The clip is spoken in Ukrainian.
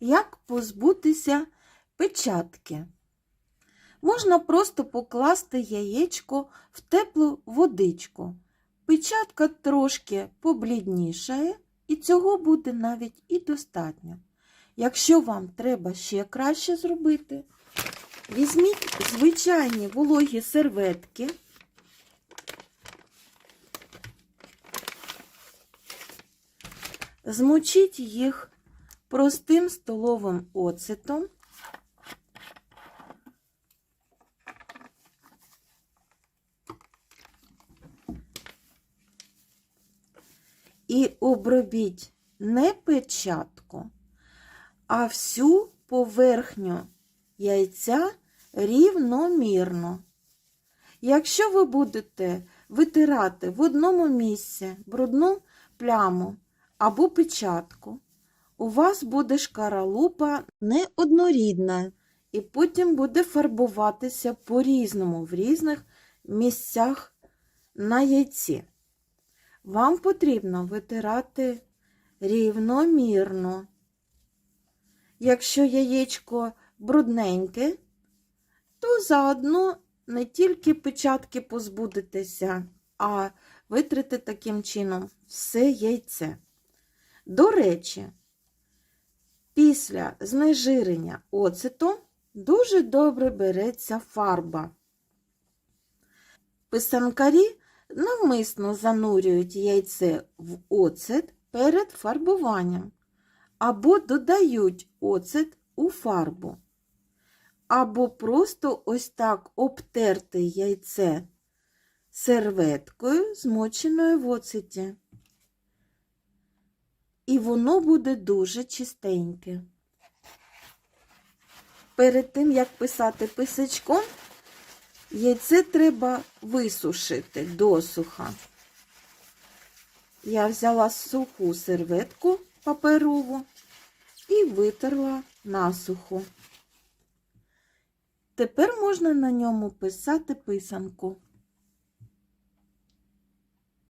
як позбутися печатки. Можна просто покласти яєчко в теплу водичку. Печатка трошки побліднішає, і цього буде навіть і достатньо. Якщо вам треба ще краще зробити, візьміть звичайні вологі серветки. Змочіть їх простим столовим оцетом. І обробіть не печатку, а всю поверхню яйця рівномірно. Якщо ви будете витирати в одному місці брудну пляму або печатку, у вас буде шкаралупа неоднорідна, і потім буде фарбуватися по-різному в різних місцях на яйці. Вам потрібно витирати рівномірно. Якщо яєчко брудненьке, то заодно не тільки печатки позбудетеся, а витрите таким чином все яйце. До речі, після знежирення оцетом дуже добре береться фарба. Писанкарі навмисно занурюють яйце в оцет перед фарбуванням, або додають оцет у фарбу, або просто ось так обтерти яйце серветкою, змоченою в оцеті. І воно буде дуже чистеньке. Перед тим, як писати писачком, Яйце треба висушити досуха. Я взяла суху серветку паперову і витерла насухо. Тепер можна на ньому писати писанку.